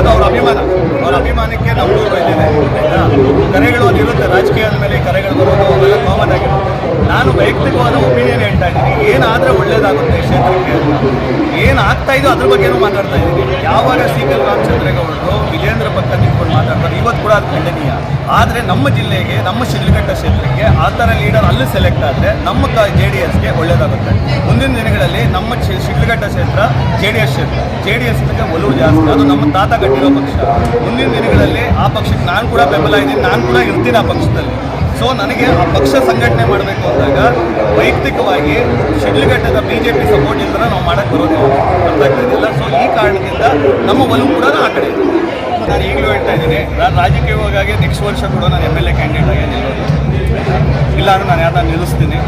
ಅದು ಅವ್ರ ಅಭಿಮಾನ. ಅವ್ರ ಅಭಿಮಾನಕ್ಕೆ ನಾವು ಆಯ್ತಾ? ಕರೆಗಳು ಇರುತ್ತೆ. ರಾಜಕೀಯದ ಮೇಲೆ ಕರೆಗಳು ಬರೋದು ಅವೆಲ್ಲ ಕಾಮನ್ ಆಗಿರುತ್ತೆ. ನಾನು ವೈಯಕ್ತಿಕವಾದ ಒಪಿನಿಯನ್ ಹೇಳ್ತಾ ಇದ್ದೀನಿ. ಏನಾದರೆ ಒಳ್ಳೇದಾಗುತ್ತೆ ಕ್ಷೇತ್ರಕ್ಕೆ ಏನಾಗ್ತಾ ಇದೆಯೋ ಅದ್ರ ಬಗ್ಗೆನೂ ಮಾತಾಡ್ತಾ ಇದ್ದೀನಿ. ಯಾವಾಗ ಸಿ ಕಲ್ ರಾಮಚಂದ್ರೇಗೌಡರು ವಿಜೇಂದ್ರ ನಿಂತ್ಕೊಂಡು ಮಾತಾಡ್ತಾರೆ. ಇವತ್ತು ಕೂಡ ಅದು ಖಂಡನೀಯ. ಆದರೆ ನಮ್ಮ ಜಿಲ್ಲೆಗೆ, ನಮ್ಮ ಶಿಡ್ಲಘಟ್ಟ ಕ್ಷೇತ್ರಕ್ಕೆ ಆ ಥರ ಲೀಡರ್ ಅಲ್ಲಿ ಸೆಲೆಕ್ಟ್ ಆದರೆ ನಮ್ಮ ಕ ಜೆ ಡಿ ಎಸ್ಗೆ ಒಳ್ಳೆಯದಾಗುತ್ತೆ ಮುಂದಿನ ದಿನಗಳಲ್ಲಿ ನಮ್ಮ ಶಿಡ್ಲಘಟ್ಟ ಕ್ಷೇತ್ರ ಜೆ ಡಿ ಎಸ್ ಕ್ಷೇತ್ರ. ಜೆ ಡಿ ಎಸ್ ಒಲವು ಜಾಸ್ತಿ. ಅದು ನಮ್ಮ ತಾತ ಕಟ್ಟಿರೋ ಪಕ್ಷ. ಮುಂದಿನ ದಿನಗಳಲ್ಲಿ ಆ ಪಕ್ಷಕ್ಕೆ ನಾನು ಕೂಡ ಬೆಂಬಲ ಇದ್ದೀನಿ. ನಾನು ಕೂಡ ಇರ್ತೀನಿ ಆ ಪಕ್ಷದಲ್ಲಿ. ಸೊ ನನಗೆ ಆ ಪಕ್ಷ ಸಂಘಟನೆ ಮಾಡಬೇಕು ಅಂದಾಗ ವೈಯಕ್ತಿಕವಾಗಿ ಶಿಡ್ಲಘಟ್ಟದ ಬಿ ಜೆ ಪಿ ಸಪೋರ್ಟ್ ಇಲ್ಲದ ನಾವು ಮಾಡೋಕ್ಕೆ ಬರೋದಿಲ್ಲ. ಅರ್ಥ ಆಗ್ತಿದ್ದಿಲ್ಲ ಸೊ ಈ ಕಾರಣದಿಂದ ನಮ್ಮ ಒಲವು ಕೂಡ ಆ ಕಡೆ ನಾನು ರಾಜಕೀಯವಾಗಿ ನೆಕ್ಸ್ಟ್ ವರ್ಷ ಕೂಡ ನಾನು ಎಂ ಎಲ್ ಎ ಕ್ಯಾಂಡಿಡೇಟ್ ಆಗಿ ನಿಲ್ಲೋದು. ಇಲ್ಲ ಅಂದ್ರೆ ನಾನು ಯಾರನ್ನ ನಿಲ್ಲಿಸ್ತೀನಿ.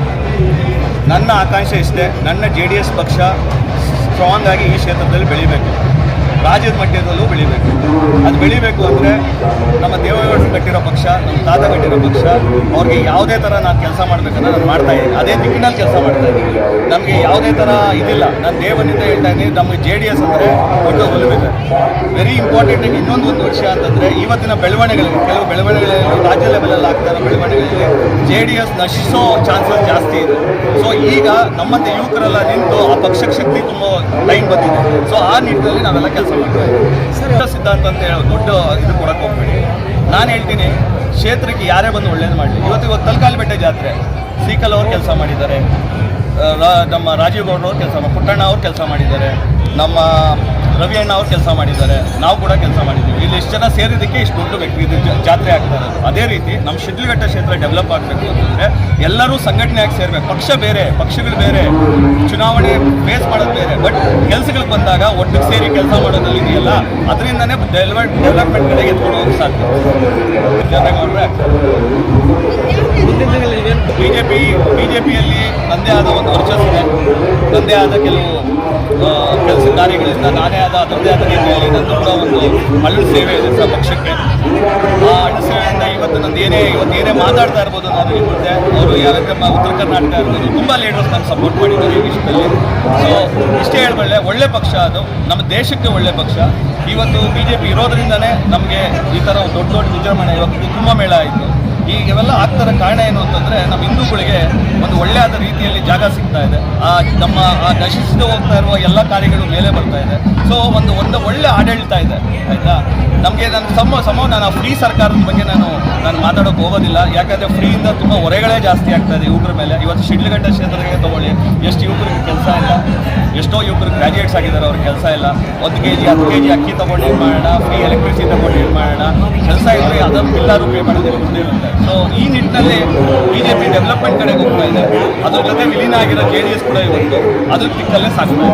ನನ್ನ ಆಕಾಂಕ್ಷೆ ಇಷ್ಟೇ, ನನ್ನ ಜೆ ಡಿ ಎಸ್ ಪಕ್ಷ ಸ್ಟ್ರಾಂಗ್ ಆಗಿ ಈ ಕ್ಷೇತ್ರದಲ್ಲಿ ಬೆಳಿಬೇಕು. ರಾಜ್ಯದ ಮಟ್ಟದಲ್ಲೂ ಬೆಳಿಬೇಕು. ಅದು ಬೆಳಿಬೇಕು ಅಂದರೆ ನಮ್ಮ ದೇವೇಗೌಡರು ಕಟ್ಟಿರೋ ಪಕ್ಷ, ನಮ್ಮ ತಾತ ಕಟ್ಟಿರೋ ಪಕ್ಷ, ಅವ್ರಿಗೆ ಯಾವುದೇ ಥರ ನಾನು ಕೆಲಸ ಮಾಡಬೇಕಂದ್ರೆ ನಾನು ಮಾಡ್ತಾ ಇದ್ದೀನಿ. ಅದೇ ನಿಟ್ಟಿನಲ್ಲಿ ಕೆಲಸ ಮಾಡ್ತಾ ಇದ್ದೀನಿ. ನಮಗೆ ಯಾವುದೇ ಥರ ಇದಿಲ್ಲ. ನಾನು ದೇವನಿಂದ ಹೇಳ್ತಾ ಇದ್ದೀನಿ ನಮಗೆ ಜೆ ಡಿ ಎಸ್ ಅಂದರೆ ದೊಡ್ಡ ವೆರಿ ಇಂಪಾರ್ಟೆಂಟ್ ಆಗಿ ಇನ್ನೊಂದು ಒಂದು ವಿಷಯ ಅಂತಂದರೆ, ಇವತ್ತಿನ ಬೆಳವಣಿಗೆಗಳು ಕೆಲವು ಬೆಳವಣಿಗೆಗಳಲ್ಲಿ, ರಾಜ್ಯ ಲೆವೆಲಲ್ಲಿ ಆಗ್ತಾ ಇರೋ ಬೆಳವಣಿಗೆಗಳಲ್ಲಿ ಜೆ ಡಿ ಎಸ್ ನಶಿಸೋ ಚಾನ್ಸಸ್ ಜಾಸ್ತಿ ಇದೆ. ಸೊ ಈಗ ನಮ್ಮಂತೆ ಯುವಕರೆಲ್ಲ ನಿಂತು ಆ ಪಕ್ಷಕ್ಕೆ ಶಕ್ತಿ ತುಂಬ ಲೈನ್ ಬಂದಿದೆ. ಸೊ ಆ ನಿಟ್ಟಿನಲ್ಲಿ ನಾವೆಲ್ಲ ಕೆಲಸ ಇದ್ದೀವಿ ಸಿದ್ಧಾಂತ ಅಂತ ಹೇಳೋ ದೊಡ್ಡ ಇದು ಕೊಡಕ್ಕೆ ಹೋಗ್ಬೇಡಿ. ನಾನು ಹೇಳ್ತೀನಿ, ಕ್ಷೇತ್ರಕ್ಕೆ ಯಾರೇ ಬಂದು ಒಳ್ಳೇದು ಮಾಡಲಿ. ಇವತ್ತು ಇವತ್ತು ತಲಕಾಲು ಬೆಟ್ಟ ಜಾತ್ರೆ, ಸೀಕಲ್ ಅವರು ಕೆಲಸ ಮಾಡಿದ್ದಾರೆ. ನಮ್ಮ ರಾಜೀವ್ ಗೌಡ್ರವ್ರು ಕೆಲಸ ಮಾಡಿ ಪುಟ್ಟಣ್ಣ ಅವ್ರು ಕೆಲಸ ಮಾಡಿದ್ದಾರೆ. ನಮ್ಮ ರವಿ ಅಣ್ಣ ಅವ್ರು ಕೆಲಸ ಮಾಡಿದ್ದಾರೆ. ನಾವು ಕೂಡ ಕೆಲಸ ಮಾಡಿದ್ದೀವಿ. ಇಲ್ಲಿ ಇಷ್ಟು ಜನ ಸೇರಿದ್ದಕ್ಕೆ ಇಷ್ಟು ದೊಡ್ಡ ವ್ಯಕ್ತಿ ಇದು ಜಾತ್ರೆ ಆಗ್ತಾರೆ ಅದೇ ರೀತಿ ನಮ್ಮ ಶಿಡ್ಲಘಟ್ಟ ಕ್ಷೇತ್ರ ಡೆವಲಪ್ ಆಗಬೇಕು ಅಂತಂದರೆ ಎಲ್ಲರೂ ಸಂಘಟನೆಯಾಗಿ ಸೇರಬೇಕು. ಪಕ್ಷ ಬೇರೆ, ಪಕ್ಷಗಳು ಬೇರೆ. ಚುನಾವಣೆ ಫೇಸ್ ಮಾಡೋದು ಬೇರೆ. ಬಟ್ ಕೆಲಸಗಳಿಗೆ ಬಂದಾಗ ಒಟ್ಟಿಗೆ ಸೇರಿ ಕೆಲಸ ಮಾಡೋದ್ರಲ್ಲಿ ಇದೆಯಲ್ಲ, ಅದರಿಂದನೇ ಡೆವಲಪ್ ಡೆವಲಪ್ಮೆಂಟ್ ಕಡೆಗೆ ಎತ್ಕೊಂಡು ಹೋಗಿ ಸಾಧ್ಯ. ಜೊತೆಗೆ ಜೆ ಪಿಯಲ್ಲಿ ನನ್ನದೇ ಆದ ಒಂದು ವರ್ಚಸ್ಸಿದೆ ನನ್ನದೇ ಆದ ಕೆಲವು ಕೆಲಸ ಕಾರ್ಯಗಳಿಂದ ನಾನೇ ಆದ, ತಂದೆ ಆದ ರೀತಿಯಲ್ಲಿ ನನ್ನ ಕೂಡ ಒಂದು ಹಳ್ಳು ಸೇವೆ ಇದೆ ಸಹ ಪಕ್ಷಕ್ಕೆ. ಆ ಹಳ್ಳು ಸೇವೆಯಿಂದ ಇವತ್ತು ನಂದು ಏನೇ, ಇವತ್ತು ಏನೇ ಮಾತಾಡ್ತಾ ಇರ್ಬೋದು ನಾನು ಮುಂದೆ. ಅವರು ನಮ್ಮ ಉತ್ತರ ಕರ್ನಾಟಕ ಇರ್ಬೋದು, ತುಂಬ ಲೀಡರ್ಸ್ ನಾನು ಸಪೋರ್ಟ್ ಮಾಡಿದ್ದಾರೆ ಈ ವಿಷಯದಲ್ಲಿ ಸೊ ಇಷ್ಟೇ ಹೇಳ್ಬಲ್ಲೆ, ಒಳ್ಳೆ ಪಕ್ಷ ಅದು. ನಮ್ಮ ದೇಶಕ್ಕೆ ಒಳ್ಳೆ ಪಕ್ಷ. ಇವತ್ತು ಬಿ ಜೆ ಪಿ ಇರೋದ್ರಿಂದಲೇ ನಮಗೆ ಈ ಥರ ದೊಡ್ಡ ದೊಡ್ಡ ವಿಜೃಂಭಣೆ, ಇವತ್ತು ಕುಂಭಮೇಳ ಆಯಿತು. ಇವೆಲ್ಲ ಆಗ್ತಾರ ಕಾರಣ ಏನು ಅಂತಂದರೆ ನಮ್ಮ ಹಿಂದೂಗಳಿಗೆ ಒಂದು ಒಳ್ಳೆಯಾದ ರೀತಿಯಲ್ಲಿ ಜಾಗ ಸಿಗ್ತಾ ಇದೆ. ಆ ನಮ್ಮ, ಆ ನಶಿಸಿದು ಹೋಗ್ತಾ ಇರುವ ಎಲ್ಲ ಕಾರ್ಯಗಳು ಮೇಲೆ ಬರ್ತಾ ಇದೆ. ಸೊ ಒಂದು ಒಂದು ಒಳ್ಳೆ ಆಡಳಿತ ಇದೆ, ಆಯಿತಾ? ನಮಗೆ ನನ್ನ ಸಮ ಸಮ ನಾನು ಫ್ರೀ ಸರ್ಕಾರದ ಬಗ್ಗೆ ನಾನು ನಾನು ಮಾತಾಡೋಕೆ ಹೋಗೋದಿಲ್ಲ. ಯಾಕಂದರೆ ಫ್ರೀಯಿಂದ ತುಂಬ ಹೊರೆಗಳೇ ಜಾಸ್ತಿ ಆಗ್ತಾ ಇದೆ ಯುವಕರ ಮೇಲೆ. ಇವತ್ತು ಶಿಡ್ಲಘಟ್ಟ ಕ್ಷೇತ್ರಕ್ಕೆ ತಗೊಳ್ಳಿ. ಎಷ್ಟು ಯುವಕರಿಗೆ ಕೆಲಸ ಇಲ್ಲ. ಎಷ್ಟೋ ಯುವಕರು ಗ್ರಾಜುಯೇಟ್ಸ್ ಆಗಿದ್ದಾರೆ, ಅವ್ರಿಗೆ ಕೆಲಸ ಇಲ್ಲ. ಒಂದು ಕೆ ಜಿ ಹತ್ತು ಕೆ ಜಿ ಅಕ್ಕಿ ತೊಗೊಂಡು ಮಾಡೋಣ ಫ್ರೀ ಎಲೆಕ್ಟ್ರಿಸಿಟಿ ತೊಗೊಂಡು ಮಾಡೋಣ. ಕೆಲಸ ಇದ್ದರೆ ಅದನ್ನು ಬಿಲ್ಲಾರು ಪೇ ಮಾಡೋದೇ ಇರುತ್ತೆ ಸೊ ಈ ನಿಟ್ಟಿನಲ್ಲಿ ಬಿ ಜೆ ಪಿ ಡೆವಲಪ್ಮೆಂಟ್ ಕಡೆಗೆ ಹೋಗ್ತಾ ಇದೆ. ಅದ್ರ ಜೊತೆ ವಿಲೀನ ಆಗಿರೋ ಜೆ ಡಿ ಎಸ್ ಕೂಡ ಇವತ್ತು ಅದ್ರ ದಿಕ್ಕಲ್ಲೇ ಇದೆ.